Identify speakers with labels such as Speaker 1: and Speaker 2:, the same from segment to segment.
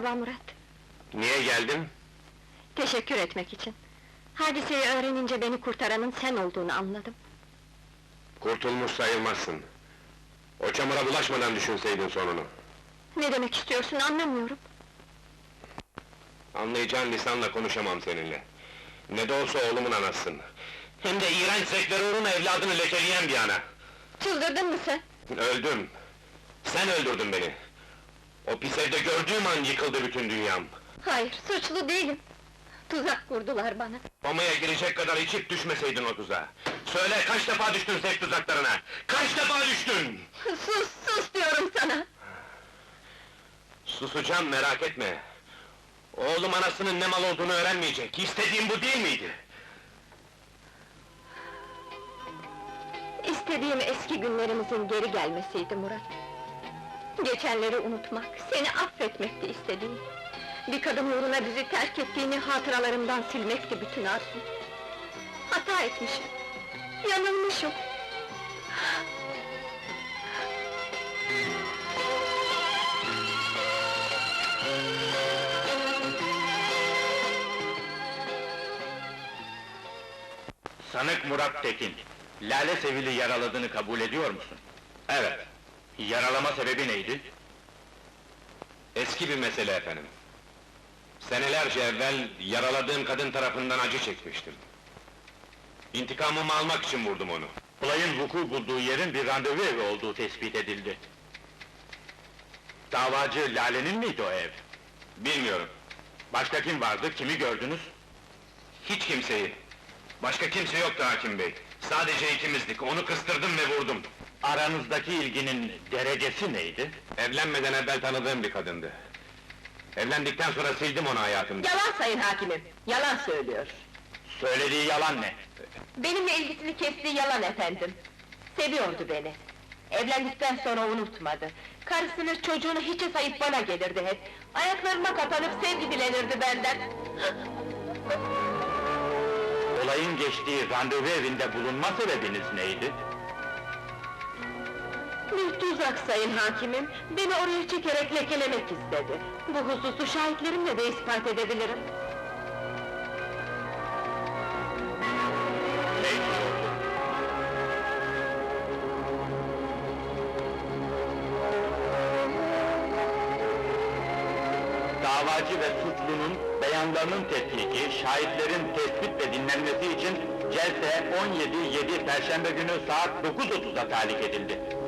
Speaker 1: Merhaba Murat.
Speaker 2: Niye geldin?
Speaker 1: Teşekkür etmek için. Hadiseyi öğrenince beni kurtaranın sen olduğunu anladım.
Speaker 2: Kurtulmuş sayılmazsın. O çamura bulaşmadan düşünseydin sonunu.
Speaker 1: Ne demek istiyorsun anlamıyorum.
Speaker 2: Anlayacağın lisanla konuşamam seninle. Ne de olsa oğlumun anasısın. Hem de iğrenç zevkleri uğruna evladını lekeleyen bir ana.
Speaker 1: Çıldırdın mı sen?
Speaker 2: Öldüm. Sen öldürdün beni. O pis evde gördüğüm an yıkıldı bütün dünyam.
Speaker 1: Hayır, suçlu değilim. Tuzak kurdular bana.
Speaker 2: Komaya girecek kadar içip düşmeseydin o tuzağa. Söyle kaç defa düştün zevk tuzaklarına? Kaç defa düştün?
Speaker 1: Sus, sus diyorum sana!
Speaker 2: Susacağım merak etme. Oğlum anasının ne mal olduğunu öğrenmeyecek. İstediğim bu değil miydi?
Speaker 1: İstediğim eski günlerimizin geri gelmesiydi Murat. Geçenleri unutmak, seni affetmekti istediğim. Bir kadın uğruna bizi terk ettiğini hatıralarımdan silmekti bütün arzum. Hata etmişim, yanılmışım.
Speaker 3: Sanık Murat Tekin, Lale Sevil'i yaraladığını kabul ediyor musun?
Speaker 2: Evet,
Speaker 3: Yaralama sebebi neydi?
Speaker 2: eski bir mesele efendim. Senelerce evvel yaraladığım kadın tarafından acı çekmiştim. İntikamımı almak için vurdum onu.
Speaker 3: Olayın vuku bulduğu yerin bir randevu evi olduğu tespit edildi. Davacı Lale'nin miydi o ev?
Speaker 2: Bilmiyorum,
Speaker 3: Başka kim vardı, kimi gördünüz?
Speaker 2: hiç kimseyi. Başka kimse yoktu hakim bey. Sadece ikimizdik, onu kıstırdım ve vurdum.
Speaker 3: Aranızdaki ilginin derecesi neydi?
Speaker 2: Evlenmeden evvel tanıdığım bir kadındı. Evlendikten sonra sildim onu hayatımda.
Speaker 1: Yalan sayın hakimim, yalan söylüyor.
Speaker 3: Söylediği yalan ne?
Speaker 1: Benimle ilgisini kestiği yalan efendim. Seviyordu beni. Evlendikten sonra unutmadı. Karısını, çocuğunu hiçe sayıp bana gelirdi hep. Ayaklarıma kapanıp sevgi dilenirdi benden.
Speaker 3: Olayın geçtiği randevu evinde bulunma sebebiniz neydi?
Speaker 1: Bir tuzak sayın hakimim, beni oraya çekerek lekelemek istedi. Bu hususu şahitlerimle de ispat edebilirim.
Speaker 3: Davacı ve suçlunun beyanlarının tetkiki, şahitlerin tespit ve dinlenmesi için celse 17-7 Perşembe günü saat 9.30'da talik edildi.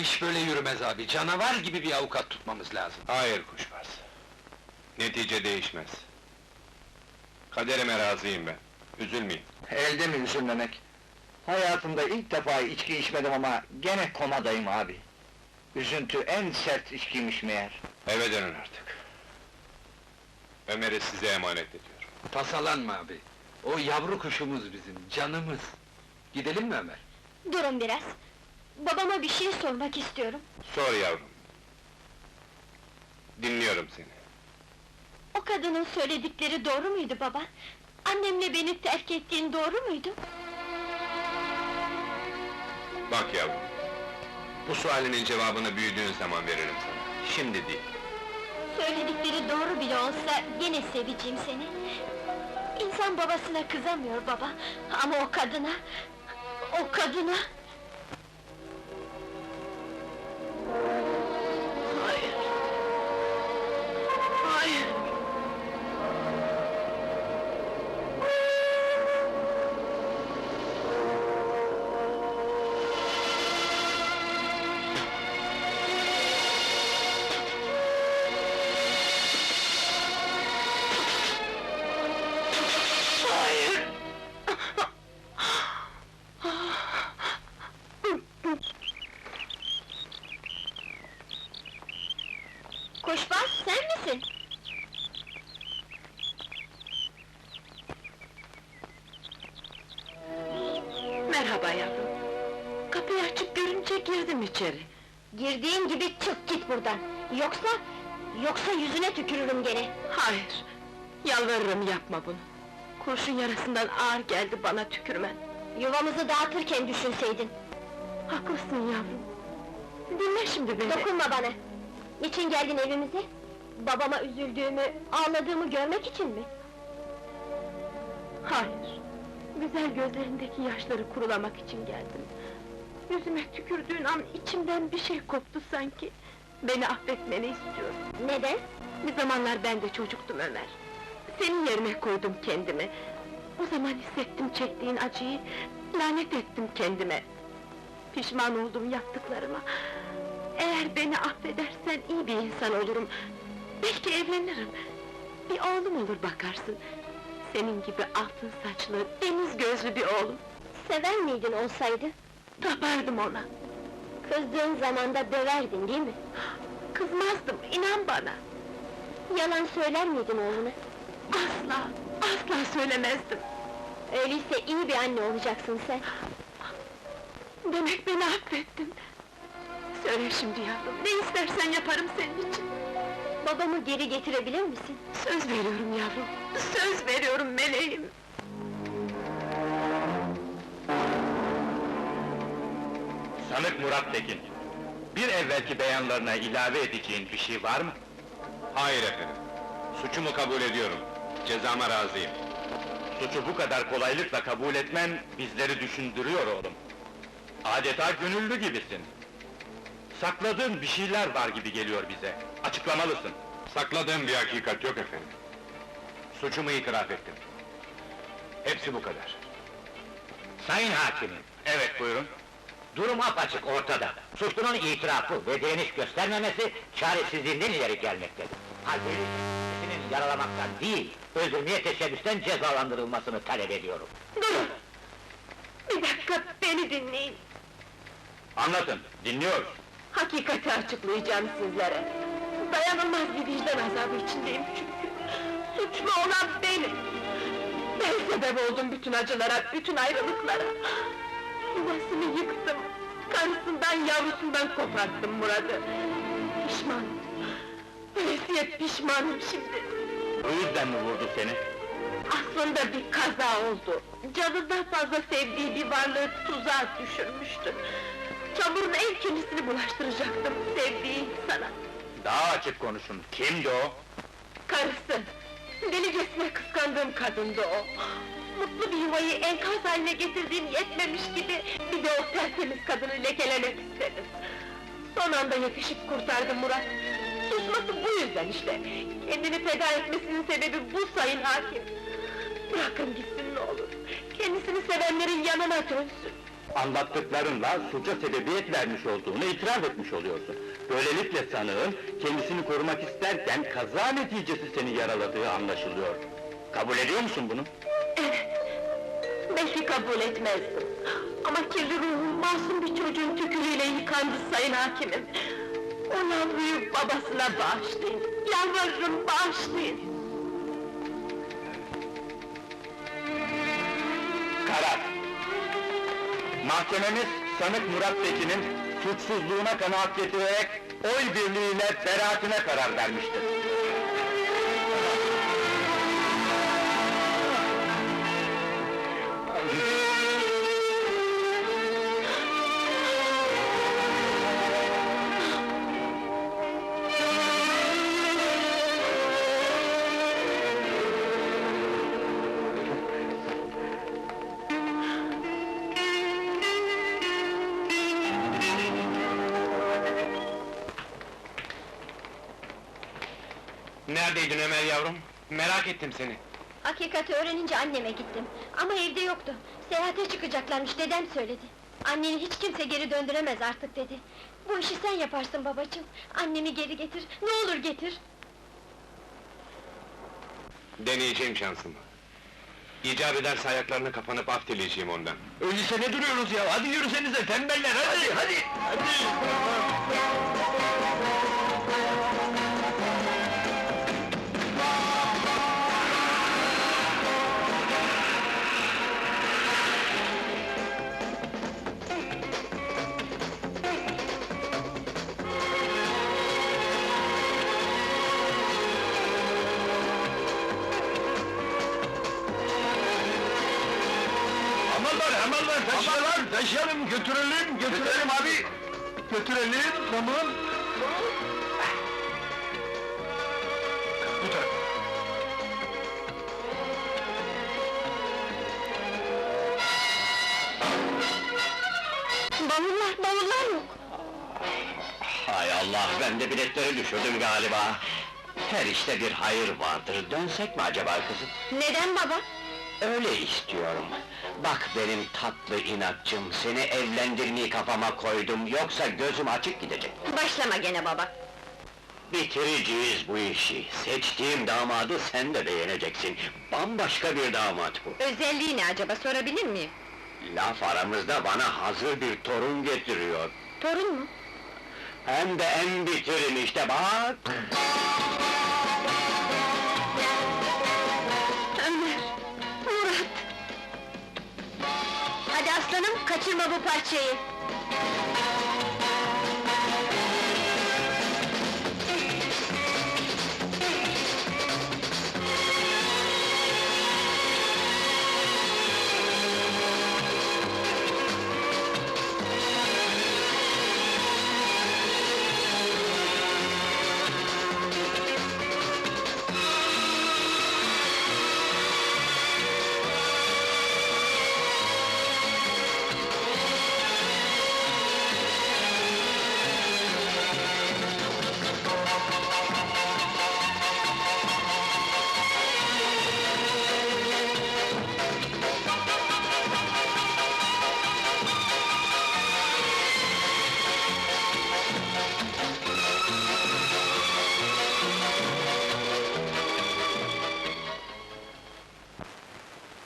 Speaker 4: İş böyle yürümez abi, canavar gibi bir avukat tutmamız lazım.
Speaker 2: Hayır kuşbaz. Netice değişmez. Kaderime razıyım ben. Üzülmeyin.
Speaker 5: Elde mi üzülmemek? Hayatımda ilk defa içki içmedim ama gene komadayım abi. Üzüntü en sert içkiymiş meğer.
Speaker 2: Eve dönün artık. Ömer'i size emanet ediyorum.
Speaker 4: Tasalanma abi. O yavru kuşumuz bizim, canımız. Gidelim mi Ömer?
Speaker 1: Durun biraz. Babama bir şey sormak istiyorum.
Speaker 2: Sor yavrum. Dinliyorum seni.
Speaker 1: O kadının söyledikleri doğru muydu baba? Annemle beni terk ettiğin doğru muydu?
Speaker 2: Bak yavrum. Bu sualinin cevabını büyüdüğün zaman veririm sana. Şimdi değil.
Speaker 1: Söyledikleri doğru bile olsa gene seveceğim seni. İnsan babasına kızamıyor baba. Ama o kadına... O kadına... Kuşbaz sen misin?
Speaker 6: Merhaba yavrum. Kapıyı açık görünce girdim içeri.
Speaker 1: Girdiğin gibi çık git buradan. Yoksa... Yoksa yüzüne tükürürüm gene.
Speaker 6: Hayır, yalvarırım yapma bunu. Kurşun yarasından ağır geldi bana tükürmen.
Speaker 1: Yuvamızı dağıtırken düşünseydin.
Speaker 6: Haklısın yavrum. Dinle şimdi beni.
Speaker 1: Dokunma bana! Niçin geldin evimize? Babama üzüldüğümü, ağladığımı görmek için mi?
Speaker 6: Hayır. Güzel gözlerindeki yaşları kurulamak için geldim. Yüzüme tükürdüğün an içimden bir şey koptu sanki. Beni affetmeni istiyorum.
Speaker 1: Neden?
Speaker 6: Bir zamanlar ben de çocuktum Ömer. Senin yerine koydum kendimi. O zaman hissettim çektiğin acıyı, lanet ettim kendime. Pişman oldum yaptıklarıma. Eğer beni affedersen iyi bir insan olurum. Belki evlenirim. Bir oğlum olur bakarsın. Senin gibi altın saçlı, deniz gözlü bir oğlum.
Speaker 1: Sever miydin olsaydı?
Speaker 6: Tapardım ona.
Speaker 1: Kızdığın zaman da döverdin değil mi?
Speaker 6: Kızmazdım, inan bana.
Speaker 1: Yalan söyler miydin oğluna?
Speaker 6: Asla, asla söylemezdim.
Speaker 1: Öyleyse iyi bir anne olacaksın sen.
Speaker 6: Demek beni affettin. Söyle şimdi yavrum, ne istersen yaparım senin için.
Speaker 1: Babamı geri getirebilir misin?
Speaker 6: Söz veriyorum yavrum, söz veriyorum meleğim.
Speaker 3: Sanık Murat Tekin, bir evvelki beyanlarına ilave edeceğin bir şey var mı?
Speaker 2: Hayır efendim. Suçumu kabul ediyorum. Cezama razıyım.
Speaker 3: Suçu bu kadar kolaylıkla kabul etmen bizleri düşündürüyor oğlum. Adeta gönüllü gibisin. Sakladığın bir şeyler var gibi geliyor bize. Açıklamalısın.
Speaker 2: Sakladığım bir hakikat yok efendim. Suçumu itiraf ettim. Hepsi bu kadar.
Speaker 7: Sayın hakimim,
Speaker 3: Evet buyurun.
Speaker 7: durum apaçık ortada. Suçlunun itirafı ve direniş göstermemesi çaresizliğinden ileri gelmektedir. Halbuki kendisinin yaralamaktan değil, öldürmeye teşebbüsten cezalandırılmasını talep ediyorum.
Speaker 6: Durun! Bir dakika, beni dinleyin.
Speaker 3: Anlatın, dinliyoruz.
Speaker 6: Hakikati açıklayacağım sizlere. Dayanılmaz bir vicdan azabı içindeyim çünkü. Suçlu olan benim. Ben sebep oldum bütün acılara, bütün ayrılıklara. Yuvasını yıktım. Karısından, yavrusundan koparttım Murat'ı. Pişmanım. Ölesiye pişmanım şimdi.
Speaker 3: Bu yüzden mi vurdu seni?
Speaker 6: Aslında bir kaza oldu. Canından fazla sevdiği bir varlığı tuzağa düşürmüştü. Çamurun en kirlisini bulaştıracaktım sevdiği insana.
Speaker 3: Daha açık konuşun. Kimdi o?
Speaker 6: Karısı! Delicesine kıskandığım kadındı o! Mutlu bir yuvayı enkaz haline getirdiğim yetmemiş gibi... ...bir de o tertemiz kadını lekelemek istedim. Son anda yetişip kurtardım Murat! Susması bu yüzden işte! Kendini feda etmesinin sebebi bu sayın hakim! Bırakın gitsin ne olur! Kendisini sevenlerin yanına dönsün!
Speaker 3: Anlattıklarınla suça sebebiyet vermiş olduğunu itiraf etmiş oluyorsun. Böylelikle sanığın kendisini korumak isterken kaza neticesi seni yaraladığı anlaşılıyor. Kabul ediyor musun bunu?
Speaker 6: Evet, belki kabul etmezdim. Ama kirli ruhum masum bir çocuğun tükürüğüyle yıkandı sayın hakimim. O yavruyu babasına bağışlayın, yalvarırım bağışlayın.
Speaker 3: Mahkememiz sanık Murat Tekin'in suçsuzluğuna kanaat getirerek oy birliğiyle beraatine karar vermiştir.
Speaker 2: Neredeydin Ömer yavrum? Merak ettim seni.
Speaker 1: Hakikati öğrenince anneme gittim. Ama evde yoktu. Seyahate çıkacaklarmış, dedem söyledi. Anneni hiç kimse geri döndüremez artık dedi. Bu işi sen yaparsın babacığım. Annemi geri getir, ne olur getir.
Speaker 2: Deneyeceğim şansımı. İcap ederse ayaklarını kapanıp af dileyeceğim ondan.
Speaker 8: Öyleyse ne duruyoruz ya? Hadi yürüsenize tembeller, hadi, hadi! Hadi! Hamallar, hamallar, taşıyalım, taşıyalım, götürelim, götürelim abi! Götürelim, tamam! Bu tarafa.
Speaker 1: Bavullar, bavullar yok!
Speaker 8: Hay Allah, ben de biletleri düşürdüm galiba. Her işte bir hayır vardır, dönsek mi acaba kızım?
Speaker 1: Neden baba?
Speaker 8: Öyle istiyorum. Bak benim tatlı inatçım, seni evlendirmeyi kafama koydum, yoksa gözüm açık gidecek.
Speaker 1: Başlama gene baba!
Speaker 8: Bitireceğiz bu işi. Seçtiğim damadı sen de beğeneceksin. Bambaşka bir damat bu.
Speaker 1: Özelliği ne acaba, sorabilir miyim?
Speaker 8: Laf aramızda bana hazır bir torun getiriyor.
Speaker 1: Torun mu?
Speaker 8: Hem de en bitirim işte bak!
Speaker 1: Kaçırma bu parçayı!